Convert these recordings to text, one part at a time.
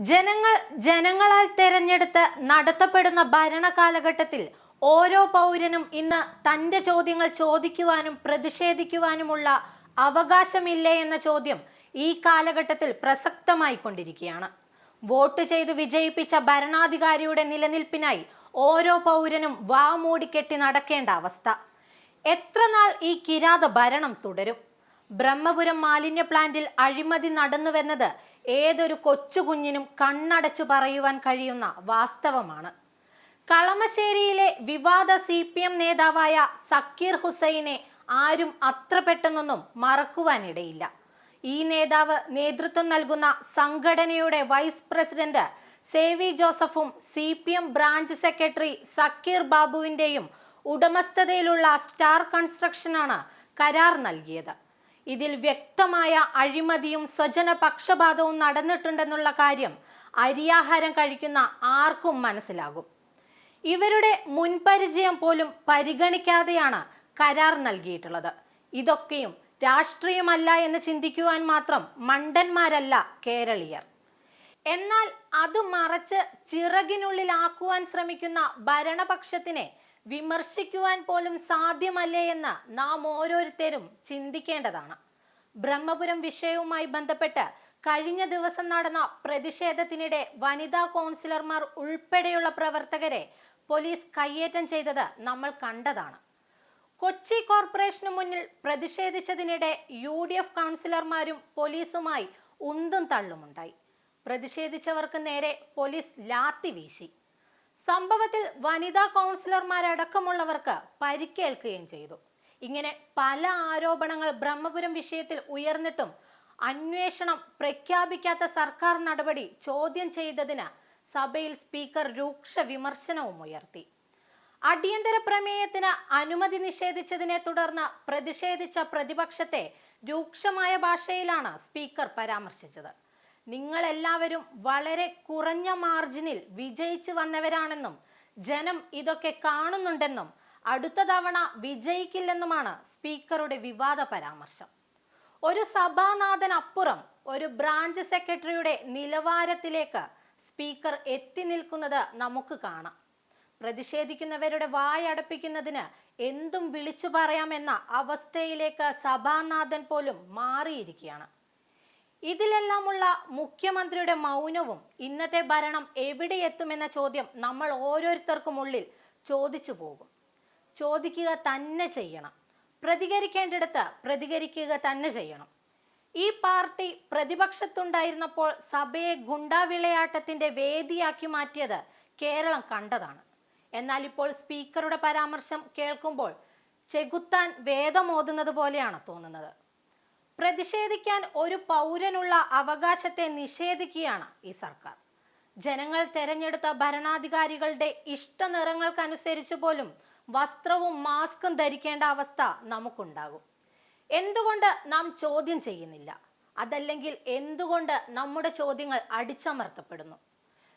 ജനങ്ങൾ ജനങ്ങളാൽ തെരഞ്ഞെടുത്ത് നടത്തപ്പെടുന്ന ഭരണ കാലഘട്ടത്തിൽ ഓരോ പൗരനും ഇന്ന് തന്റെ ചോദ്യങ്ങൾ ചോദിക്കുവാനും പ്രതിഷേധിക്കുവാനുമുള്ള അവകാശമില്ലേ എന്ന ചോദ്യം ഈ കാലഘട്ടത്തിൽ പ്രസക്തമായി കൊണ്ടിരിക്കുകയാണ് വോട്ട് ചെയ്ത് വിജയിപ്പിച്ച ഭരണാധികാരിയുടെ നിലനിൽപ്പിനായി ഓരോ പൗരനും വാ മൂടിക്കെട്ടി നടക്കേണ്ട അവസ്ഥ. എത്ര നാൾ ഈ കിരാത ഭരണം തുടരും? ബ്രഹ്മപുരം മാലിന്യ പ്ലാന്റിൽ അഴിമതി നടന്നുവെന്നത് ഏതൊരു കൊച്ചു കുഞ്ഞിനും കണ്ണടച്ചു പറയുവാൻ കഴിയുന്ന വാസ്തവമാണ്. കളമശ്ശേരിയിലെ വിവാദ സി പി എം നേതാവായ സക്കീർ ഹുസൈനെ ആരും അത്ര പെട്ടെന്നൊന്നും മറക്കുവാനിടയില്ല. ഈ നേതാവ് നേതൃത്വം നൽകുന്ന സംഘടനയുടെ വൈസ് പ്രസിഡന്റ് സേവി ജോസഫും C P M branch secretary Sakkir ബാബുവിന്റെയും ഉടമസ്ഥതയിലുള്ള സ്റ്റാർ കൺസ്ട്രക്ഷനാണ് കരാർ നൽകിയത്. ഇതിൽ വ്യക്തമായ അഴിമതിയും സ്വജന പക്ഷപാതവും നടന്നിട്ടുണ്ടെന്നുള്ള കാര്യം അരിയാഹാരം കഴിക്കുന്ന ആർക്കും മനസ്സിലാകും. ഇവരുടെ മുൻപരിചയം പോലും പരിഗണിക്കാതെയാണ് കരാർ നൽകിയിട്ടുള്ളത്. ഇതൊക്കെയും രാഷ്ട്രീയമല്ല എന്ന് ചിന്തിക്കുവാൻ മാത്രം മണ്ടന്മാരല്ല കേരളീയർ. എന്നാൽ അത് മറച്ച് ചിറകിനുള്ളിലാക്കുവാൻ ശ്രമിക്കുന്ന ഭരണപക്ഷത്തിനെ വിമർശിക്കുവാൻ പോലും സാധ്യമല്ലേ എന്ന് നാം ഓരോരുത്തരും ചിന്തിക്കേണ്ടതാണ്. ബ്രഹ്മപുരം വിഷയവുമായി ബന്ധപ്പെട്ട് കഴിഞ്ഞ ദിവസം നടന്ന പ്രതിഷേധത്തിനിടെ വനിതാ കൗൺസിലർമാർ ഉൾപ്പെടെയുള്ള പ്രവർത്തകരെ പോലീസ് കയ്യേറ്റം ചെയ്തത് നമ്മൾ കണ്ടതാണ്. കൊച്ചി കോർപ്പറേഷന് മുന്നിൽ പ്രതിഷേധിച്ചതിനിടെ യു ഡി എഫ് കൗൺസിലർമാരും പോലീസുമായി ഉന്തും തള്ളുമുണ്ടായി. പ്രതിഷേധിച്ചവർക്ക് നേരെ പോലീസ് ലാത്തി വീശി. സംഭവത്തിൽ വനിതാ കൗൺസിലർമാരടക്കമുള്ളവർക്ക് പരിക്കേൽക്കുകയും ചെയ്തു. ഇങ്ങനെ പല ആരോപണങ്ങൾ ബ്രഹ്മപുരം വിഷയത്തിൽ ഉയർന്നിട്ടും അന്വേഷണം പ്രഖ്യാപിക്കാത്ത സർക്കാർ നടപടി ചോദ്യം ചെയ്തതിന് സഭയിൽ സ്പീക്കർ രൂക്ഷ വിമർശനവും ഉയർത്തി. അടിയന്തര പ്രമേയത്തിന് അനുമതി നിഷേധിച്ചതിനെ തുടർന്ന് പ്രതിഷേധിച്ച പ്രതിപക്ഷത്തെ രൂക്ഷമായ ഭാഷയിലാണ് സ്പീക്കർ പരാമർശിച്ചത്. നിങ്ങൾ എല്ലാവരും വളരെ കുറഞ്ഞ മാർജിനിൽ വിജയിച്ചു വന്നവരാണെന്നും ജനം ഇതൊക്കെ കാണുന്നുണ്ടെന്നും അടുത്ത തവണ വിജയിക്കില്ലെന്നുമാണ് സ്പീക്കറുടെ വിവാദ പരാമർശം. ഒരു സഭാനാഥൻ അപ്പുറം ഒരു ബ്രാഞ്ച് സെക്രട്ടറിയുടെ നിലവാരത്തിലേക്ക് സ്പീക്കർ എത്തി നിൽക്കുന്നത് നമുക്ക് കാണാം. പ്രതിഷേധിക്കുന്നവരുടെ വായടപ്പിക്കുന്നതിന് എന്തും വിളിച്ചു പറയാമെന്ന അവസ്ഥയിലേക്ക് സഭാനാഥൻ പോലും മാറിയിരിക്കുകയാണ്. ഇതിലെല്ലാമുള്ള മുഖ്യമന്ത്രിയുടെ മൗനവും ഇന്നത്തെ ഭരണം എവിടെ എത്തുമെന്ന ചോദ്യം നമ്മൾ ഓരോരുത്തർക്കും ഉള്ളിൽ ചോദിച്ചു പോകും. ചോദിക്കുക തന്നെ ചെയ്യണം. പ്രതികരിക്കേണ്ടിടത്ത് പ്രതികരിക്കുക തന്നെ ചെയ്യണം. ഈ പാർട്ടി പ്രതിപക്ഷത്തുണ്ടായിരുന്നപ്പോൾ സഭയെ ഗുണ്ടാവിളയാട്ടത്തിന്റെ വേദിയാക്കി മാറ്റിയത് കേരളം കണ്ടതാണ്. എന്നാൽ ഇപ്പോൾ സ്പീക്കറുടെ പരാമർശം കേൾക്കുമ്പോൾ ചെകുത്താൻ വേദമോതുന്നത് പോലെയാണ് തോന്നുന്നത്. പ്രതിഷേധിക്കാൻ ഒരു പൗരനുള്ള അവകാശത്തെ നിഷേധിക്കുകയാണ് ഈ സർക്കാർ. ജനങ്ങൾ തെരഞ്ഞെടുത്ത ഭരണാധികാരികളുടെ ഇഷ്ട നിറങ്ങൾക്കനുസരിച്ച് പോലും വസ്ത്രവും മാസ്കും ധരിക്കേണ്ട അവസ്ഥ നമുക്കുണ്ടാകും. എന്തുകൊണ്ട് നാം ചോദ്യം ചെയ്യുന്നില്ല? അതല്ലെങ്കിൽ എന്തുകൊണ്ട് നമ്മുടെ ചോദ്യങ്ങൾ അടിച്ചമർത്തപ്പെടുന്നു?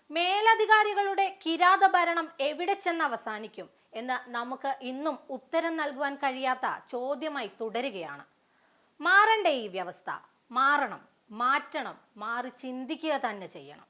മേലധികാരികളുടെ കിരാത ഭരണം എവിടെ ചെന്ന് അവസാനിക്കും എന്ന് നമുക്ക് ഇന്നും ഉത്തരം നൽകുവാൻ കഴിയാത്ത ചോദ്യമായി തുടരുകയാണ്. മാറണ്ടേ ഈ വ്യവസ്ഥ? മാറണം മാറ്റണം മാറി ചിന്തിക്കുക തന്നെ ചെയ്യണം.